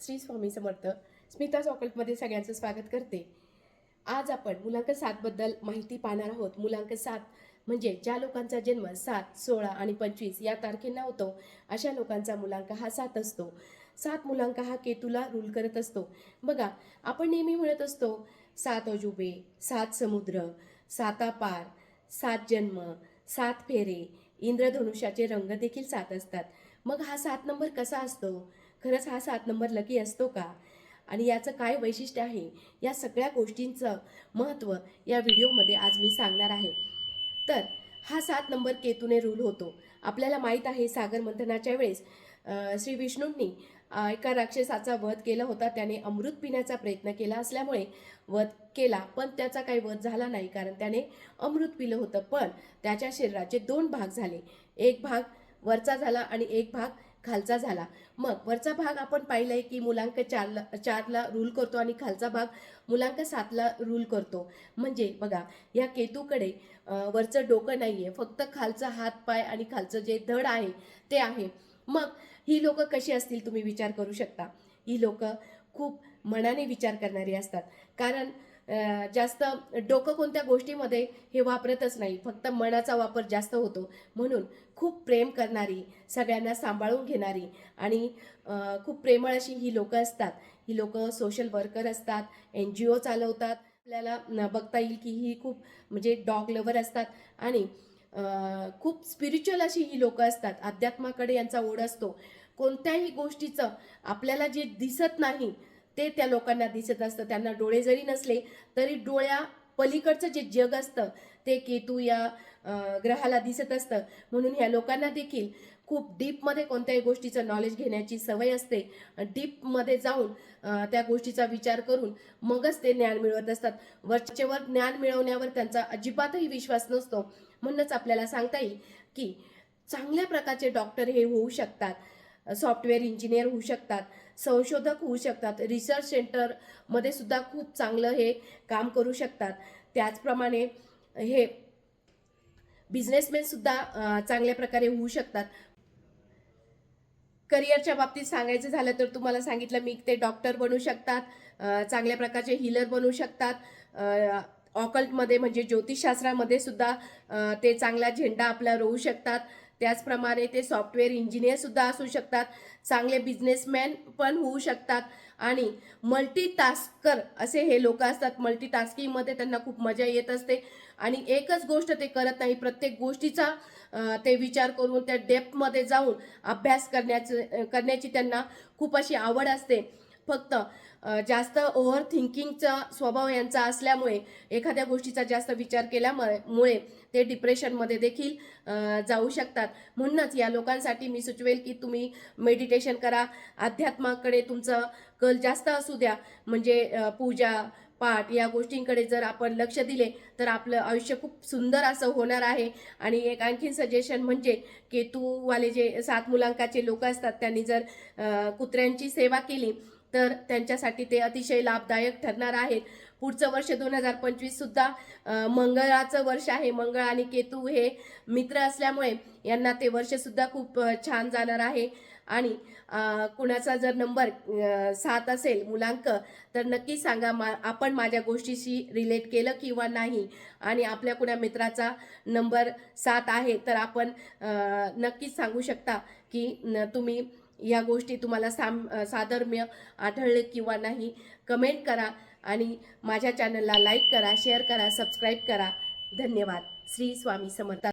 श्री स्वामी समर्थ स्मिता चॉकलेटमध्ये सगळ्यांचं स्वागत करते. आज आपण मुलांक सातबद्दल माहिती पाहणार आहोत. मुलांक सात म्हणजे ज्या लोकांचा जन्म सात सोळा आणि पंचवीस या तारखेंना होतो अशा लोकांचा मुलांक हा सात असतो. सात मुलांक हा केतूला रूल करत असतो. बघा आपण नेहमी म्हणत असतो सात अजुबे सात समुद्र साता पार सात जन्म सात फेरे इंद्रधनुष्याचे रंग देखील सात असतात. मग हा सात नंबर कसा असतो? खरंच हा सात नंबर लकी असतो का? आणि याचं काय वैशिष्ट्य आहे? या सगळ्या गोष्टींचं महत्त्व या व्हिडिओमध्ये आज मी सांगणार आहे. तर हा सात नंबर केतूने रूल होतो. आपल्याला माहीत आहे सागर मंथनाच्या वेळेस श्री विष्णूंनी एका राक्षसाचा वध केला होता. त्याने अमृत पिण्याचा प्रयत्न केला असल्यामुळे वध केला पण त्याचा काही वध झाला नाही कारण त्याने अमृत पिलं होतं. पण त्याच्या शरीराचे दोन भाग झाले. एक भाग वरचा झाला आणि एक भाग खालचा झाला. मग वरचा भाग आपण पाहिलंय की मुलांक चारला चारला रूल करतो आणि खालचा भाग मुलांक सातला रूल करतो. म्हणजे बघा या केतूकडे वरचं डोकं नाही आहे फक्त खालचा हात पाय आणि खालचं जे धड आहे ते आहे. मग ही लोक कशी असतील तुम्ही विचार करू शकता. ही लोक खूप मनाने विचार करणारी असतात. कारण जास्त डोकं कोणत्या गोष्टीमध्ये हे वापरतच नाही. फक्त मनाचा वापर जास्त होतो. म्हणून खूप प्रेम करणारी सगळ्यांना सांभाळून घेणारी आणि खूप प्रेमळ अशी ही लोकं असतात. ही लोकं सोशल वर्कर असतात एन जी ओ चालवतात. आपल्याला बघता येईल की ही खूप म्हणजे डॉग लवर असतात आणि खूप स्पिरिच्युअल अशी ही लोकं असतात. अध्यात्माकडे यांचा ओढ असतो. कोणत्याही गोष्टीचं आपल्याला जे दिसत नाही ते त्या लोकांना दिसत असतं. त्यांना डोळे जरी नसले तरी डोळ्या पलीकडचं जे जग असतं ते केतू या ग्रहाला दिसत असतं. म्हणून ह्या लोकांना देखील खूप डीपमध्ये कोणत्याही गोष्टीचं नॉलेज घेण्याची सवय असते. डीपमध्ये जाऊन त्या गोष्टीचा विचार करून मगच ते ज्ञान मिळवत असतात. वरचेवर ज्ञान मिळवण्यावर त्यांचा अजिबातही विश्वास नसतो. म्हणूनच आपल्याला सांगता येईल की चांगल्या प्रकारचे डॉक्टर हे होऊ शकतात. सॉफ्टवेअर इंजिनियर होऊ शकतात संशोधक होऊ शकतात रिसर्च सेंटरमध्ये सुद्धा खूप चांगलं हे काम करू शकतात. त्याचप्रमाणे हे बिझनेसमॅनसुद्धा चांगल्या प्रकारे होऊ शकतात. करिअरच्या बाबतीत सांगायचं झालं तर तुम्हाला सांगितलं मी ते डॉक्टर बनू शकतात चांगल्या प्रकारचे हिलर बनू शकतात ऑकल्टमध्ये म्हणजे ज्योतिषशास्त्रामध्ये सुद्धा ते चांगला झेंडा आपला रोवू शकतात. त्याचप्रमाणे ते सॉफ्टवेअर इंजिनियरसुद्धा असू शकतात चांगले बिझनेसमॅन पण होऊ शकतात आणि मल्टीटास्कर असे हे लोक असतात. मल्टीटास्किंगमध्ये त्यांना खूप मजा येत असते आणि एकच गोष्ट ते करत नाही. प्रत्येक गोष्टीचा ते विचार करून त्या डेप्थमध्ये जाऊन अभ्यास करण्याचं करण्याची त्यांना खूप अशी आवड असते. फक्त जास्त ओव्हर थिंकिंगचा स्वभाव यांचा असल्यामुळे एखाद्या गोष्टीचा जास्त विचार केल्यामुळे मुळे ते डिप्रेशनमध्ये देखील जाऊ शकतात. म्हणूनच या लोकांसाठी मी सुचवेल की तुम्ही मेडिटेशन करा. अध्यात्माकडे तुमचं कल जास्त असू द्या. म्हणजे पूजा पाठ या गोष्टींकडे जर आपण लक्ष दिले तर आपलं आयुष्य खूप सुंदर असं होणार आहे. आणि एक आणखीन सजेशन म्हणजे केतूवाले जे सात मुलांकाचे लोक असतात त्यांनी जर कुत्र्यांची सेवा केली तर त्यांच्यासाठी ते अतिशय लाभदायक ठरणार आहेत. पुढचं वर्ष दोन हजार पंचवीससुद्धा मंगळाचं वर्ष आहे. मंगळ आणि केतू हे मित्र असल्यामुळे यांना ते वर्षसुद्धा खूप छान जाणार आहे. आणि कुणाचा जर नंबर सात असेल मुलांक तर नक्की सांगा मा आपण माझ्या गोष्टीशी रिलेट केलं किंवा नाही. आणि आपल्या कुणा मित्राचा नंबर सात आहे तर आपण नक्कीच सांगू शकता की तुम्ही या गोष्टी तुम्हाला साम साधर्म्य आढळले किंवा नाही कमेंट करा आणि माझ्या चॅनलला लाईक करा शेअर करा सबस्क्राईब करा. धन्यवाद. श्री स्वामी समर्थ